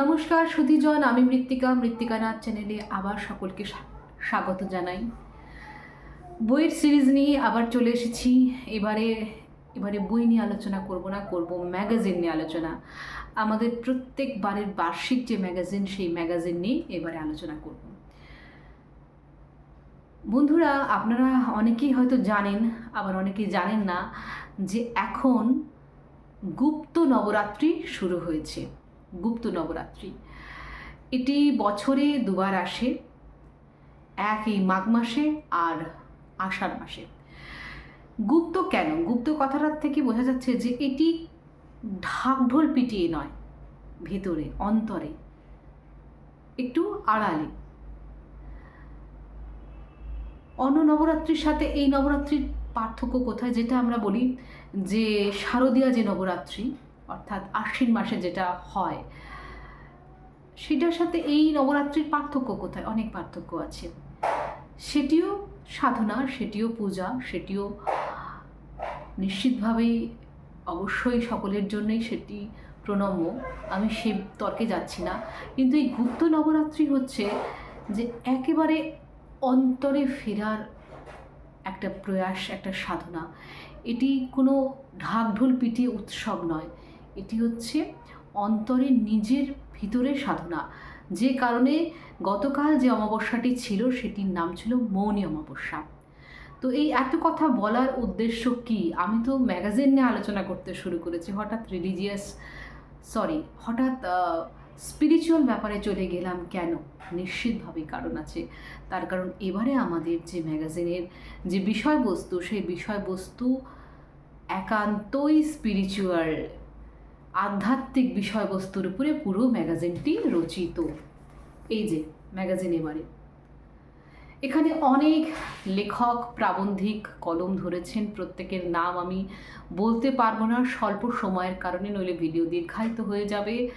নমস্কার, সুধীজন, আমি মৃত্তিকা মৃত্তিকা নাথ চ্যানেলে আবার সকলকে স্বাগত জানাই। বইয়ের সিরিজ নিয়ে আবার চলে এসেছি। এবারে এবারে বই নিয়ে আলোচনা করব না, করব ম্যাগাজিন নিয়ে আলোচনা। আমাদের প্রত্যেকবারের বার্ষিক যে ম্যাগাজিন, সেই ম্যাগাজিন নিয়ে এবারে আলোচনা করব। বন্ধুরা, আপনারা অনেকেই হয়তো জানেন, আবার অনেকেই জানেন না, যে এখন গুপ্ত নবরাত্রি শুরু হয়েছে। গুপ্ত নবরাত্রি। এটি বছরে দুবার আসে, এক এই মাঘ মাসে আর আষাঢ় মাসে। গুপ্ত কেন? গুপ্ত কথাটার থেকে বোঝা যাচ্ছে যে এটি ঢাকঢোল পিটিয়ে নয়, ভেতরে, অন্তরে, একটু আড়ালে। অন্য নবরাত্রির সাথে এই নবরাত্রির পার্থক্য কোথায়? যেটা আমরা বলি যে শারদীয়া যে নবরাত্রি অর্থাৎ আশ্বিন মাসে যেটা হয়, সেটার সাথে এই নবরাত্রির পার্থক্য কোথায়? অনেক পার্থক্য আছে। সেটিও সাধনা, সেটিও পূজা, সেটিও নিশ্চিতভাবেই অবশ্যই সকলের জন্যই সেটি প্রণম্য। আমি সে তর্কে যাচ্ছি না। কিন্তু এই গুপ্ত নবরাত্রি হচ্ছে যে একেবারে অন্তরে ফেরার একটা প্রয়াস, একটা সাধনা। এটি কোনো ঢাকঢোল পিটিয়ে উৎসব নয়। এটি হচ্ছে অন্তরে নিজের ভিতরে সাধনা। যে কারণে গতকাল যে অমাবস্যাটি ছিল, সেটির নাম ছিল মৌনী অমাবস্যা। তো এই এত কথা বলার উদ্দেশ্য কি? আমি তো ম্যাগাজিন নিয়ে আলোচনা করতে শুরু করেছি। হঠাৎ রিলিজিয়াস সরি হঠাৎ স্পিরিচুয়াল ব্যাপারে চলে গেলাম কেন? নিশ্চিতভাবেই কারণ আছে। তার কারণ এবারে আমাদের যে ম্যাগাজিনের যে বিষয়বস্তু, সেই বিষয়বস্তু একান্তই স্পিরিচুয়াল আধ্যাত্মিক বিষয়বস্তুর উপরে পুরো ম্যাগাজিনটি রচিত। এই যে, ম্যাগাজিন এবারে। এখানে অনেক লেখক, প্রাবন্ধিক কলম ধরেছেন, প্রত্যেকের নাম আমি বলতে পারব না, স্বল্প সময়ের কারণে নইলে ভিডিও দীর্ঘায়িত হয়ে যাবে।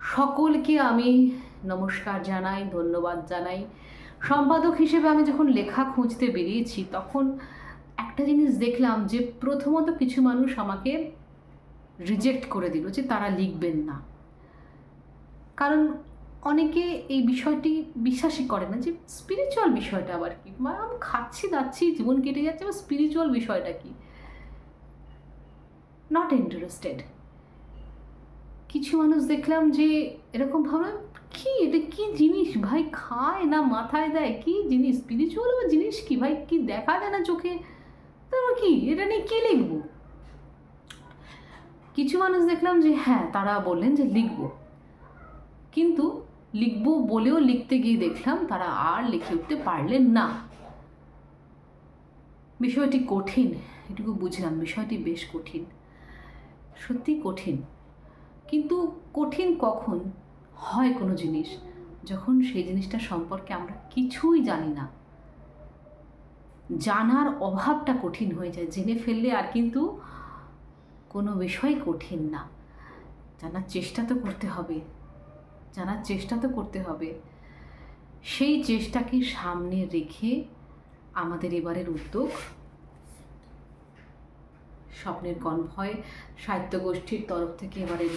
সকলকে আমি নমস্কার জানাই, ধন্যবাদ জানাই। সম্পাদক হিসেবে আমি যখন লেখা খুঁজতে বেরিয়েছি, তখন একটা জিনিস দেখলাম যে প্রথমত কিছু মানুষ আমাকে রিজেক্ট করে দিল যে তারা লিখবেন না। কারণ অনেকে এই বিষয়টি বিশ্বাসই করে না যে স্পিরিচুয়াল বিষয়টা আবার কি? আমি খাচ্ছি, দাচ্ছি, জীবন কেটে যাচ্ছে বা স্পিরিচুয়াল বিষয়টা কি? নট ইন্টারেস্টেড কিছু মানুষ দেখলাম যে এরকম ভাবলাম কি এটা কি জিনিস? ভাই খায় না, মাথায় দেয়, কি জিনিস? স্পিরিচুয়াল জিনিস কি? ভাই কি দেখা যায় না চোখে? তারপর কি? এটা নিয়ে কী লিখব? কিছু মানুষ দেখলাম যে হ্যাঁ তারা বললেন যে লিখব। কিন্তু লিখব বলেও লিখতে গিয়ে দেখলাম তারা আর লিখে উঠতে পারলেন না। বিষয়টি কঠিন, এটুকু বুঝলাম, বিষয়টি বেশ কঠিন সত্যি কঠিন। কিন্তু কঠিন কখন? হয় কোনো জিনিস, যখন সেই জিনিসটা সম্পর্কে আমরা কিছুই জানি না। জানার অভাবটা কঠিন হয়ে যায়, জেনে ফেললে আর কিন্তু কোনো বিষয় কঠিন না। জানার চেষ্টা তো করতে হবে। জানার চেষ্টা তো করতে হবে। সেই চেষ্টাকে সামনে রেখে আমাদের এবারের উদ্যোগ স্বপ্নের কনভয় সাহিত্য গোষ্ঠীর তরফ থেকে এবারের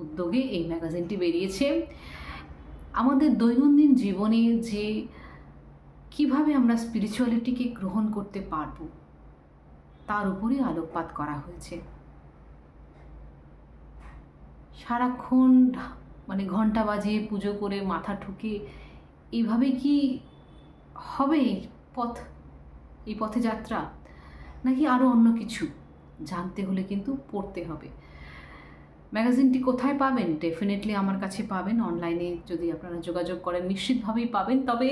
উদ্যোগে এই ম্যাগাজিনটি বেরিয়েছে। আমাদের দৈনন্দিন জীবনে যে কীভাবে আমরা স্পিরিচুয়ালিটিকে গ্রহণ করতে পারব, তার উপরে আলোকপাত করা হয়েছে। সারাক্ষণ মানে ঘণ্টা বাজিয়ে পুজো করে মাথা ঠুকে এইভাবে কি হবে পথ, এই পথে যাত্রা? নাকি আরও অন্য কিছু? জানতে হলে কিন্তু পড়তে হবে। ম্যাগাজিনটি কোথায় পাবেন? ডেফিনেটলি আমার কাছে পাবেন। অনলাইনে যদি আপনারা যোগাযোগ করেন, নিশ্চিতভাবেই পাবেন। তবে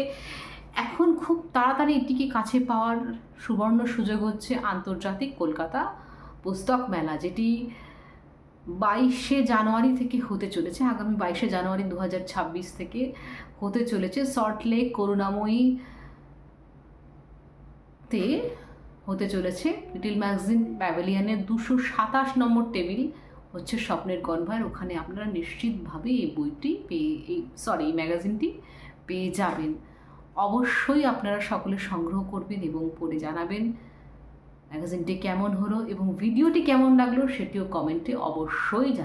এখন খুব তাড়াতাড়ি এটিকে কাছে পাওয়ার সুবর্ণ সুযোগ হচ্ছে আন্তর্জাতিক কলকাতা পুস্তক মেলা, যেটি বাইশে জানুয়ারি থেকে হতে চলেছে, আগামী বাইশে জানুয়ারি দু থেকে হতে চলেছে। সল্টলেক করুণাময়ী তে হতে চলেছে। লিটিল ম্যাগাজিন প্যাভিলিয়নের দুশো সাতাশ নম্বর টেবিল হচ্ছে স্বপ্নের গনভার ওখানে আপনারা নিশ্চিতভাবে এই বইটি পেয়ে, এই সরি এই ম্যাগাজিনটি পেয়ে যাবেন। অবশ্যই আপনারা সকলে সংগ্রহ করবেন এবং পড়ে জানাবেন। ম্যাগাজিনটি কেমন হলো এবং ভিডিওটি কেমন লাগল সেটিও কমেন্টে অবশ্যই জানাবেন।